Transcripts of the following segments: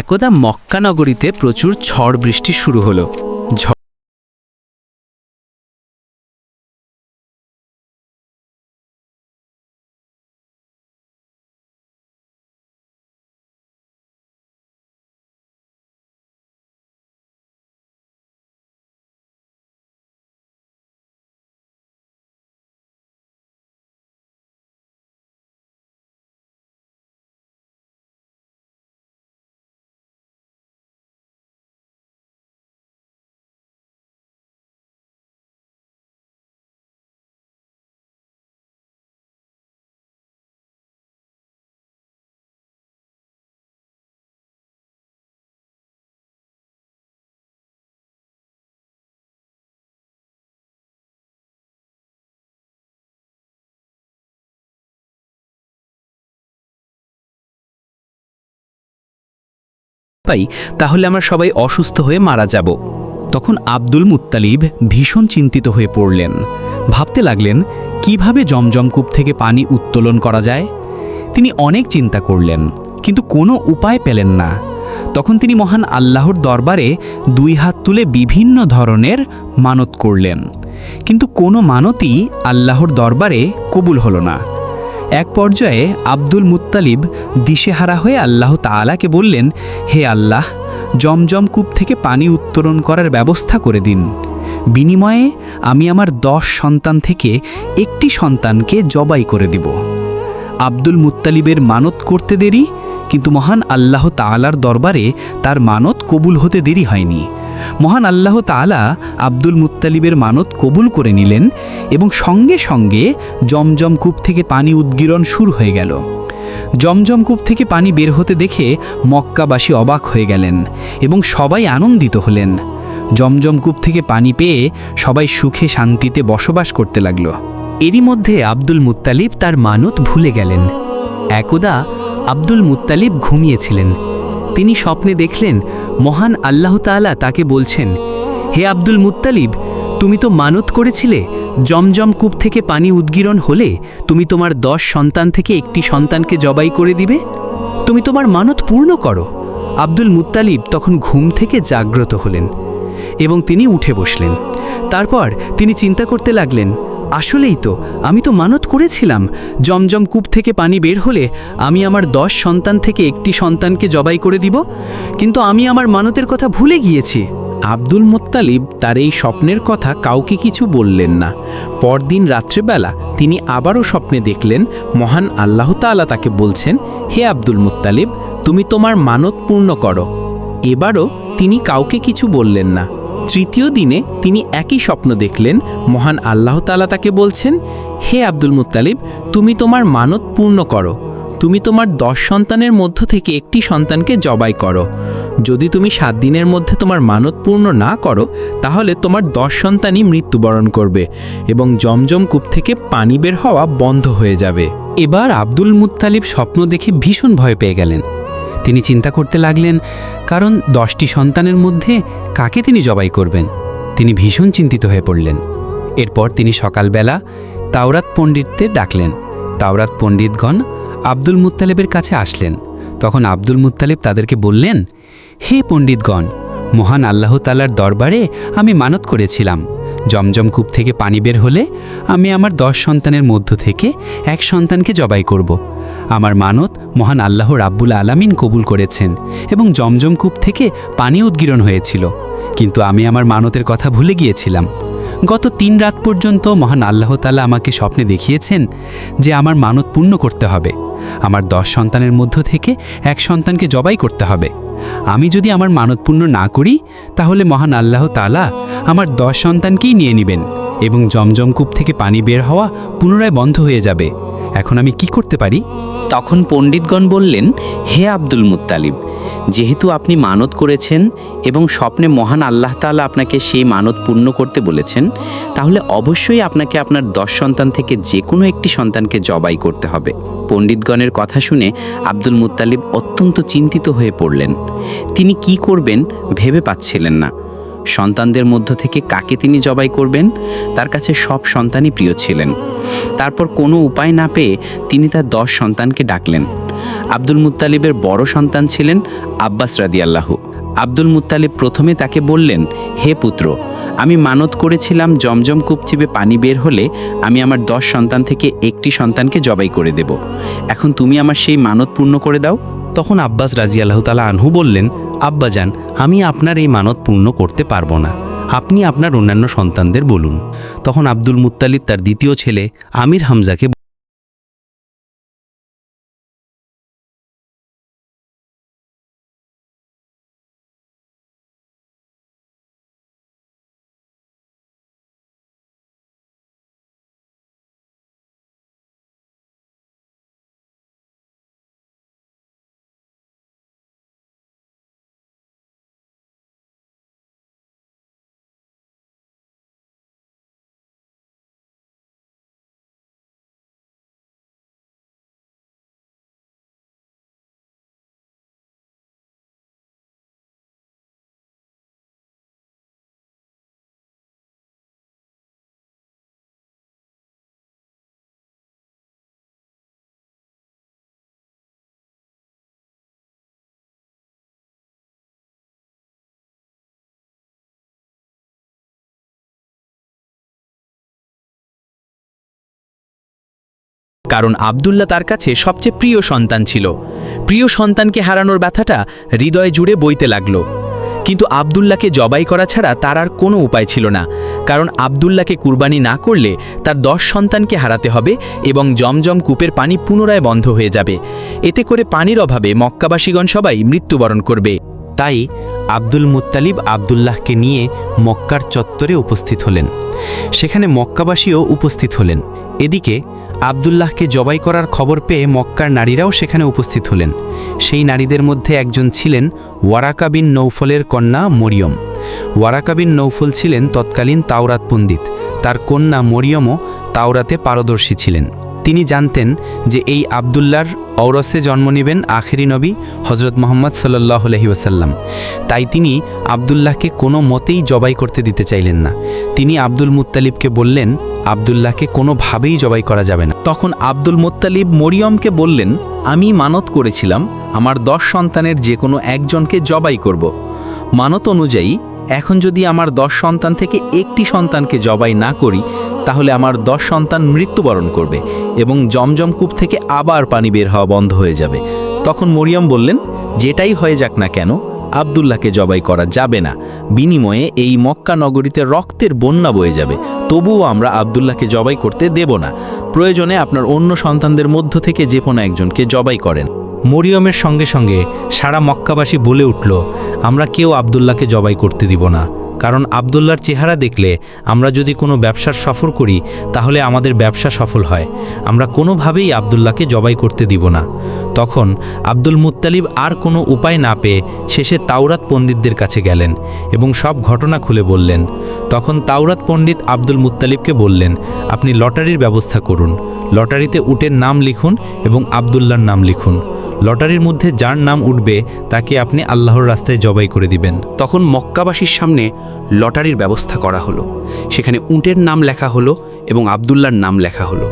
একদা মক্কা নগরীতে প্রচুর ঝড় বৃষ্টি শুরু হলো। পাই, তাহলে আমরা সবাই অসুস্থ হয়ে মারা যাব। তখন আব্দুল মুত্তালিব ভীষণ চিন্তিত হয়ে পড়লেন। ভাবতে লাগলেন, কীভাবে জমজমকূপ থেকে পানি উত্তোলন করা যায়? তিনি অনেক চিন্তা করলেন, কিন্তু কোনো উপায় পেলেন না। তখন তিনি মহান আল্লাহর দরবারে দুই হাত তুলে বিভিন্ন ধরনের মানত করলেন। কিন্তু কোনো মানতই আল্লাহর দরবারে কবুল হলো না। এক পর্যায়ে আব্দুল মুত্তালিব দিশেহারা হয়ে আল্লাহ তালাকে বললেন, হে আল্লাহ, জমজম কূপ থেকে পানি উত্তোলন করার ব্যবস্থা করে দিন। বিনিময়ে আমি আমার দশ সন্তান থেকে একটি সন্তানকে জবাই করে দিব। আব্দুল মুত্তালিবের মানত করতে দেরি কিন্তু মহান আল্লাহ তালার দরবারে তার মানত কবুল হতে দেরি হয়নি। মহান আল্লাহ তাআলা আব্দুল মুত্তালিবের মানত কবুল করে নিলেন এবং সঙ্গে সঙ্গে জমজম কূপ থেকে পানি উদ্গীরণ শুরু হয়ে গেল। জমজম কূপ থেকে পানি বের হতে দেখে মক্কাবাসী অবাক হয়ে গেলেন এবং সবাই আনন্দিত হলেন। জমজম কূপ থেকে পানি পেয়ে সবাই সুখে শান্তিতে বসবাস করতে লাগল। এরই মধ্যে আব্দুল মুত্তালিব তার মানত ভুলে গেলেন। একদা আব্দুল মুত্তালিব ঘুমিয়েছিলেন। তিনি স্বপ্নে দেখলেন, মহান আল্লাহ তাআলা তাকে বলছেন, হে আব্দুল মুত্তালিব, তুমি তো মানত করেছিলে, জমজম কূপ থেকে পানি উদ্গীরণ হলে তুমি তোমার দশ সন্তান থেকে একটি সন্তানকে জবাই করে দিবে? তুমি তোমার মানত পূর্ণ করো। আব্দুল মুত্তালিব তখন ঘুম থেকে জাগ্রত হলেন এবং তিনি উঠে বসলেন। তারপর তিনি চিন্তা করতে লাগলেন আসলেই তো, আমি তো মানত করেছিলাম। জমজম কূপ থেকে পানি বের হলে আমি আমার দশ সন্তান থেকে একটি সন্তানকে জবাই করে দিব, কিন্তু আমি আমার মানতের কথা ভুলে গিয়েছি। আব্দুল মোত্তালিব তার এই স্বপ্নের কথা কাউকে কিছু বললেন না। পরদিন রাত্রেবেলা তিনি আবারও স্বপ্নে দেখলেন, মহান আল্লাহ তাআলা তাকে বলছেন, হে আব্দুল মুত্তালিব, তুমি তোমার মানত পূর্ণ করো। এবারও তিনি কাউকে কিছু বললেন না। তৃতীয় দিনে তিনি একই স্বপ্ন দেখলেন। মহান আল্লাহ তাআলা তাকে বলছেন, হে আব্দুল মুতালিব তুমি তোমার মানত পূর্ণ করো। তুমি তোমার দশ সন্তানের মধ্য থেকে একটি সন্তানকে জবাই করো। যদি তুমি সাত দিনের মধ্যে তোমার মানত পূর্ণ না করো, তাহলে তোমার দশ সন্তানই মৃত্যুবরণ করবে এবং জমজম কূপ থেকে পানি বের হওয়া বন্ধ হয়ে যাবে। এবার আব্দুল মুতালিব স্বপ্ন দেখে ভীষণ ভয় পেয়ে গেলেন। তিনি চিন্তা করতে লাগলেন, কারণ দশটি সন্তানের মধ্যে কাকে তিনি জবাই করবেন? তিনি ভীষণ চিন্তিত হয়ে পড়লেন। এরপর তিনি সকালবেলা তাওরাত পণ্ডিতদের ডাকলেন। তাওরাত পণ্ডিতগণ আব্দুল মুত্তালিবের কাছে আসলেন। তখন আব্দুল মুত্তালিব তাদেরকে বললেন, হে পণ্ডিতগণ, মহান আল্লাহ তালার দরবারে আমি মানত করেছিলাম। জমজম কূপ থেকে পানি বের হলে আমি আমার দশ সন্তানের মধ্য থেকে এক সন্তানকে জবাই করব। আমার মানত মহান আল্লাহ রাব্বুল আলামিন কবুল করেছেন এবং জমজম কূপ থেকে পানি উদ্গীরণ হয়েছিল। কিন্তু আমি আমার মানতের কথা ভুলে গিয়েছিলাম। গত তিন রাত পর্যন্ত মহান আল্লাহ তালা আমাকে স্বপ্নে দেখিয়েছেন যে আমার মানত পূর্ণ করতে হবে। আমার দশ সন্তানের মধ্য থেকে এক সন্তানকে জবাই করতে হবে। আমি যদি আমার মানতপূর্ণ না করি, তাহলে মহান আল্লাহ তালা আমার দশ সন্তানকেই নিয়ে নেবেন এবং জমজমকূপ থেকে পানি বের হওয়া পুনরায় বন্ধ হয়ে যাবে। এখন আমি কি করতে পারি? তখন পণ্ডিতগণ বললেন, হে আব্দুল মুত্তালিব, যেহেতু আপনি মানত করেছেন এবং স্বপ্নে মহান আল্লাহ তাআলা আপনাকে সেই মানত পূর্ণ করতে বলেছেন, তাহলে অবশ্যই আপনাকে আপনার দশ সন্তান থেকে যে কোনো একটি সন্তানকে জবাই করতে হবে। পণ্ডিতগণের কথা শুনে আব্দুল মুত্তালিব অত্যন্ত চিন্তিত হয়ে পড়লেন। তিনি কি করবেন ভেবে পাচ্ছিলেন না। সন্তানদের মধ্য থেকে কাকে তিনি জবাই করবেন? তার কাছে সব সন্তানই প্রিয় ছিলেন। তারপর কোনো উপায় না পেয়ে তিনি তার দশ সন্তানকে ডাকলেন। আব্দুল মুত্তালিবের বড় সন্তান ছিলেন আব্বাস রাদিয়াল্লাহু। আব্দুল মুত্তালিব প্রথমে তাকে বললেন, হে পুত্র, আমি মানত করেছিলাম জমজম কূপ চিপে পানি বের হলে আমি আমার দশ সন্তান থেকে একটি সন্তানকে জবাই করে দেব। এখন তুমি আমার সেই মানত পূর্ণ করে দাও। তখন আব্বাস রাজি আল্লাহতালা আনহু বললেন আব্বাজান আমি আপনার এই মানত পূর্ণ করতে পারব না। আপনি আপনার অন্যান্য সন্তানদের বলুন। তখন আব্দুল মুত্তালিব তার দ্বিতীয় ছেলে আমির হামজাকে কারণ আবদুল্লাহ তার কাছে সবচেয়ে প্রিয় সন্তান ছিল। প্রিয় সন্তানকে হারানোর ব্যথাটা হৃদয় জুড়ে বইতে লাগল। কিন্তু আবদুল্লাহকে জবাই করা ছাড়া তার আর কোনো উপায় ছিল না। কারণ আবদুল্লাকে কুরবানি না করলে তার দশ সন্তানকে হারাতে হবে এবং জমজম কূপের পানি পুনরায় বন্ধ হয়ে যাবে। এতে করে পানির অভাবে মক্কাবাসীগণ সবাই মৃত্যুবরণ করবে। তাই আব্দুল মুত্তালিব আবদুল্লাহকে নিয়ে মক্কার চত্বরে উপস্থিত হলেন। সেখানে মক্কাবাসীও উপস্থিত হলেন। এদিকে আবদুল্লাহকে জবাই করার খবর পেয়ে মক্কার নারীরাও সেখানে উপস্থিত হলেন। সেই নারীদের মধ্যে একজন ছিলেন ওয়ারাকা বিন নৌফলের কন্যা মরিয়ম। ওয়ারাকা বিন নৌফল ছিলেন তৎকালীন তাওরাত পণ্ডিত। তার কন্যা মরিয়মও তাওরাতে পারদর্শী ছিলেন। তিনি জানতেন যে এই আবদুল্লার ঔরসে জন্ম নেবেন আখেরি নবী হজরত মোহাম্মদ সাল্লাহ ওসাল্লাম তাই তিনি আবদুল্লাহকে কোনো মতেই জবাই করতে দিতে চাইলেন না। তিনি আব্দুল মুত্তালিবকে বললেন, আবদুল্লাহকে কোনোভাবেই জবাই করা যাবে না। তখন আব্দুল মুত্তালিব মরিয়মকে বললেন, আমি মানত করেছিলাম, আমার দশ সন্তানের যে কোনো একজনকে জবাই করব। মানত অনুযায়ী এখন যদি আমার দশ সন্তান থেকে একটি সন্তানকে জবাই না করি তাহলে আমার দশ সন্তান মৃত্যুবরণ করবে এবং জমজম কূপ থেকে আবার পানি বের হওয়া বন্ধ হয়ে যাবে। তখন মরিয়ম বললেন, যেটাই হয়ে যাক না কেন, আবদুল্লাহকে জবাই করা যাবে না। বিনিময়ে এই মক্কা নগরীতে রক্তের বন্যা বয়ে যাবে। তবুও আমরা আবদুল্লাহকে জবাই করতে দেব না। প্রয়োজনে আপনার অন্য সন্তানদের মধ্য থেকে যে কোনো একজনকে জবাই করেন। মরিয়মের সঙ্গে সঙ্গে সারা মক্কাবাসী বলে উঠল, আমরা কেউ আবদুল্লাহকে জবাই করতে দিব না। কারণ আবদুল্লার চেহারা দেখলে আমরা যদি কোনো ব্যবসার সফর করি, তাহলে আমাদের ব্যবসা সফল হয়। আমরা কোনোভাবেই আবদুল্লাহকে জবাই করতে দিব না। তখন আব্দুল মুত্তালিব আর কোনো উপায় না পেয়ে শেষে তাওরাত পণ্ডিতদের কাছে গেলেন এবং সব ঘটনা খুলে বললেন। তখন তাওরাত পণ্ডিত আব্দুল মুত্তালিবকে বললেন, আপনি লটারির ব্যবস্থা করুন। লটারিতে উটের নাম লিখুন এবং আবদুল্লার নাম লিখুন। লটারির মধ্যে যার নাম উঠবে, তাকে আপনি আল্লাহর রাস্তায় জবাই করে দিবেন। তখন মক্কাবাসীর সামনে লটারির ব্যবস্থা করা হলো। সেখানে উটের নাম লেখা হলো এবং আবদুল্লার নাম লেখা হলো।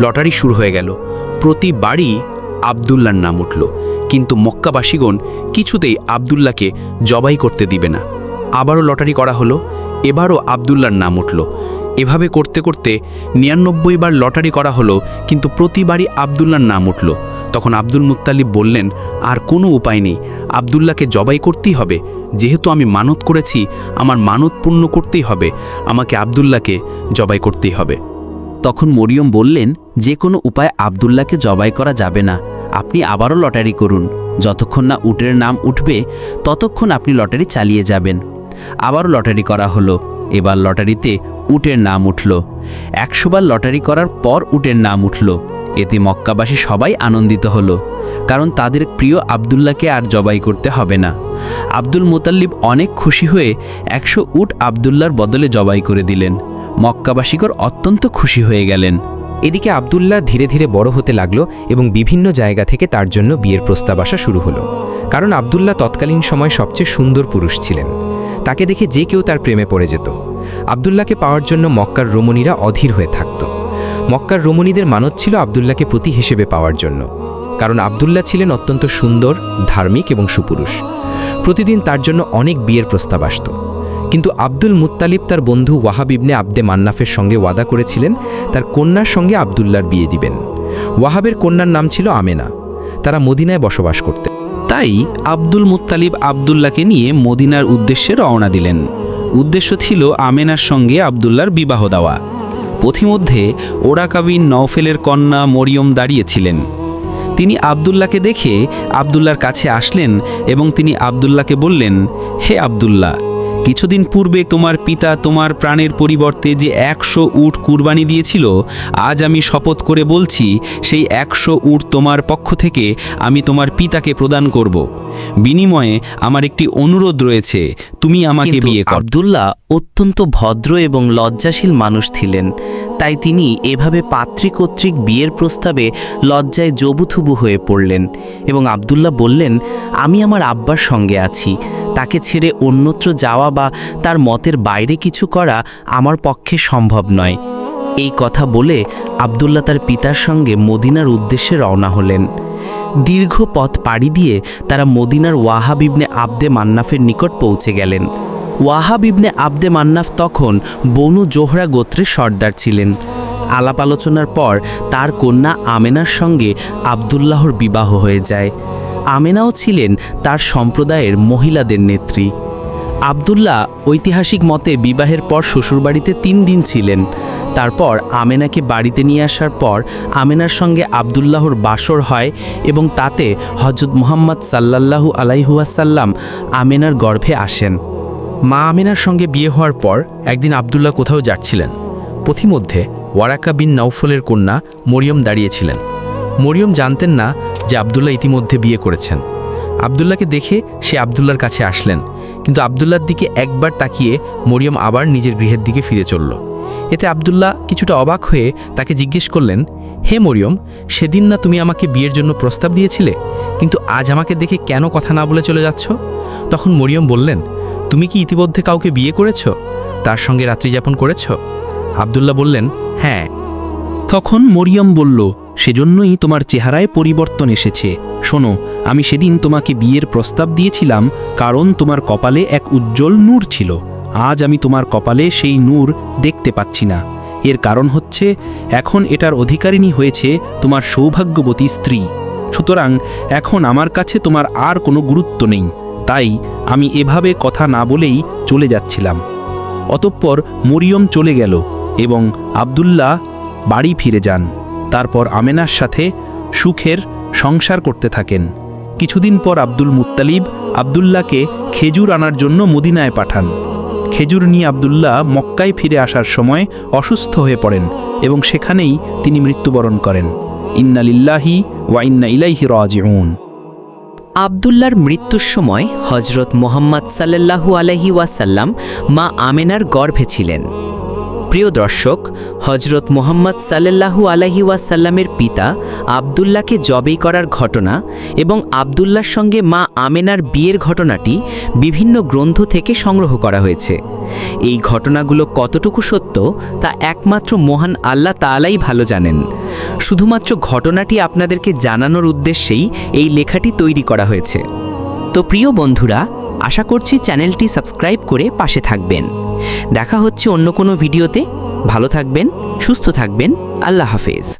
লটারি শুরু হয়ে গেল। প্রতি বাড়ি আবদুল্লার নাম উঠল। কিন্তু মক্কাবাসীগণ কিছুতেই আবদুল্লাকে জবাই করতে দিবে না। আবারও লটারি করা হলো এবারও আবদুল্লার নাম উঠল। এভাবে করতে করতে নিরানব্বই বার লটারি করা হলো, কিন্তু প্রতিবারই আবদুল্লার নাম উঠল। তখন আব্দুল মুত্তালিব বললেন, আর কোনো উপায় নেই। আবদুল্লাহকে জবাই করতেই হবে। যেহেতু আমি মানত করেছি, আমার মানত পূর্ণ করতেই হবে। আমাকে আবদুল্লাহকে জবাই করতেই হবে। তখন মরিয়ম বললেন, যে কোনো উপায় আবদুল্লাহকে জবাই করা যাবে না। আপনি আবারও লটারি করুন। যতক্ষণ না উটের নাম উঠবে, ততক্ষণ আপনি লটারি চালিয়ে যাবেন। আবারও লটারি করা হলো। এবার লটারিতে উটের নাম উঠল। একশোবার লটারি করার পর উটের নাম উঠল। এতে মক্কাবাসী সবাই আনন্দিত হলো, কারণ তাদের প্রিয় আবদুল্লাহকে আর জবাই করতে হবে না। আব্দুল মোতাল্লিব অনেক খুশি হয়ে একশো উট আবদুল্লার বদলে জবাই করে দিলেন। মক্কাবাসীকর অত্যন্ত খুশি হয়ে গেলেন। এদিকে আবদুল্লাহ ধীরে ধীরে বড় হতে লাগল এবং বিভিন্ন জায়গা থেকে তার জন্য বিয়ের প্রস্তাব আসা শুরু হলো। কারণ আবদুল্লাহ তৎকালীন সময় সবচেয়ে সুন্দর পুরুষ ছিলেন। তাকে দেখে যে কেউ তার প্রেমে পড়ে যেত। আবদুল্লাহকে পাওয়ার জন্য মক্কার রমণীরা অধীর হয়ে থাকত। মক্কার রমণীদের মানত ছিল আবদুল্লাহকে প্রতি হিসেবে পাওয়ার জন্য। কারণ আবদুল্লাহ ছিলেন অত্যন্ত সুন্দর, ধার্মিক এবং সুপুরুষ। প্রতিদিন তার জন্য অনেক বিয়ের প্রস্তাব আসত। কিন্তু আব্দুল মুত্তালিব তার বন্ধু ওয়াহাব ইবনে আব্দে মান্নাফের সঙ্গে ওয়াদা করেছিলেন, তার কন্যার সঙ্গে আবদুল্লার বিয়ে দিবেন। ওয়াহাবের কন্যার নাম ছিল আমেনা। তারা মদিনায় বসবাস করতেন। তাই আব্দুল মুত্তালিব আবদুল্লাকে নিয়ে মদিনার উদ্দেশ্যে রওনা দিলেন। উদ্দেশ্য ছিল আমেনার সঙ্গে আবদুল্লার বিবাহ দেওয়া। পথিমধ্যে ওরাকাবিন নওফেলের কন্যা মরিয়ম দাঁড়িয়েছিলেন। তিনি আবদুল্লাকে দেখে আবদুল্লার কাছে আসলেন এবং তিনি আবদুল্লাকে বললেন, হে আবদুল্লাহ কিছুদিন পূর্বে তোমার পিতা তোমার প্রাণের পরিবর্তে যে একশো উট কুরবানি দিয়েছিল আজ আমি শপথ করে বলছি সেই একশো উট তোমার পক্ষ থেকে আমি তোমার পিতাকে প্রদান করব। বিনিময়ে আমার একটি অনুরোধ রয়েছে তুমি আমাকে বিয়ে কর। আব্দুল্লাহ অত্যন্ত ভদ্র এবং লজ্জাশীল মানুষ ছিলেন তাই তিনি এভাবে পাত্রী কর্তৃক বিয়ের প্রস্তাবে লজ্জায় জবুথুবু হয়ে পড়লেন এবং আব্দুল্লাহ বললেন আমি আমার আব্বার সঙ্গে আছি তাকে ছেড়ে অন্যত্র যাওয়া বা তার মতের বাইরে কিছু করা আমার পক্ষে সম্ভব নয়। এই কথা বলে আব্দুল্লাহ তার পিতার সঙ্গে মদিনার উদ্দেশ্যে রওনা হলেন। দীর্ঘ পথ পাড়ি দিয়ে তারা মদিনার ওয়াহাব ইবনে আব্দে মান্নাফের নিকট পৌঁছে গেলেন। ওয়াহাব ইবনে আব্দে মান্নাফ তখন বনু জোহরা গোত্রের সর্দার ছিলেন। আলাপ আলোচনার পর তার কন্যা আমেনার সঙ্গে আবদুল্লাহর বিবাহ হয়ে যায়। আমেনাও ছিলেন তার সম্প্রদায়ের মহিলাদের নেত্রী। আবদুল্লাহ ঐতিহাসিক মতে বিবাহের পর শ্বশুরবাড়িতে তিন দিন ছিলেন। তারপর আমেনাকে বাড়িতে নিয়ে আসার পর আমেনার সঙ্গে আবদুল্লাহর বাসর হয় এবং তাতে হজরত মুহাম্মদ সাল্লাল্লাহু আলাইহুয়াসাল্লাম আমেনার গর্ভে আসেন। মা আমেনার সঙ্গে বিয়ে হওয়ার পর একদিন আবদুল্লাহ কোথাও যাচ্ছিলেন। পথিমধ্যে ওয়ারাকা বিন নৌফলের কন্যা মরিয়ম দাঁড়িয়েছিলেন। মরিয়ম জানতেন না যে আবদুল্লাহ ইতিমধ্যে বিয়ে করেছেন। আবদুল্লাহকে দেখে সে আবদুল্লার কাছে আসলেন, কিন্তু আবদুল্লার দিকে একবার তাকিয়ে মরিয়ম আবার নিজের গৃহের দিকে ফিরে চলল। এতে আবদুল্লাহ কিছুটা অবাক হয়ে তাকে জিজ্ঞেস করলেন, হে মরিয়ম, সেদিন না তুমি আমাকে বিয়ের জন্য প্রস্তাব দিয়েছিলে? কিন্তু আজ আমাকে দেখে কেন কথা না বলে চলে যাচ্ছ? তখন মরিয়ম বললেন, তুমি কি ইতিমধ্যে কাউকে বিয়ে করেছ? তার সঙ্গে রাত্রি যাপন করেছ? আবদুল্লাহ বললেন হ্যাঁ। তখন মরিয়ম বলল সেজন্যই তোমার চেহারায় পরিবর্তন এসেছে। শোনো, আমি সেদিন তোমাকে বিয়ের প্রস্তাব দিয়েছিলাম, কারণ তোমার কপালে এক উজ্জ্বল নূর ছিল। আজ আমি তোমার কপালে সেই নূর দেখতে পাচ্ছি না। এর কারণ হচ্ছে, এখন এটার অধিকারিণী হয়েছে তোমার সৌভাগ্যবতী স্ত্রী। সুতরাং, এখন আমার কাছে তোমার আর কোনো গুরুত্ব নেই। তাই, আমি এভাবে কথা না বলেই চলে যাচ্ছিলাম। অতঃপর মরিয়ম চলে গেল এবং আবদুল্লাহ বাড়ি ফিরে যান। তারপর আমেনার সাথে সুখের সংসার করতে থাকেন। কিছুদিন পর আব্দুল মুত্তালিব আবদুল্লাহকে খেজুর আনার জন্য মদিনায় পাঠান। খেজুর নিয়ে আবদুল্লাহ মক্কায় ফিরে আসার সময় অসুস্থ হয়ে পড়েন এবং সেখানেই তিনি মৃত্যুবরণ করেন। ইন্নালিল্লাহি ওয়া ইন্না ইলাইহি রাজিউন। আবদুল্লার মৃত্যুর সময় হজরত মোহাম্মদ সাল্লাল্লাহু আলহি ওয়াসাল্লাম মা আমেনার গর্ভে ছিলেন। প্রিয় দর্শক হজরত মোহাম্মদ সাল্লাল্লাহু আলহি ওয়াসাল্লামের পিতা আবদুল্লাহকে জবেই করার ঘটনা এবং আবদুল্লার সঙ্গে মা আমেনার বিয়ের ঘটনাটি বিভিন্ন গ্রন্থ থেকে সংগ্রহ করা হয়েছে। এই ঘটনাগুলো কতটুকু সত্য তা একমাত্র মহান আল্লাহ তাআলাই ভালো জানেন। শুধুমাত্র ঘটনাটি আপনাদেরকে জানানোর উদ্দেশ্যেই এই লেখাটি তৈরি করা হয়েছে। তো প্রিয় বন্ধুরা আশা করছি চ্যানেলটি সাবস্ক্রাইব করে পাশে থাকবেন। দেখা হচ্ছে অন্য কোনো ভিডিওতে। ভালো থাকবেন, সুস্থ থাকবেন। আল্লাহ হাফেজ।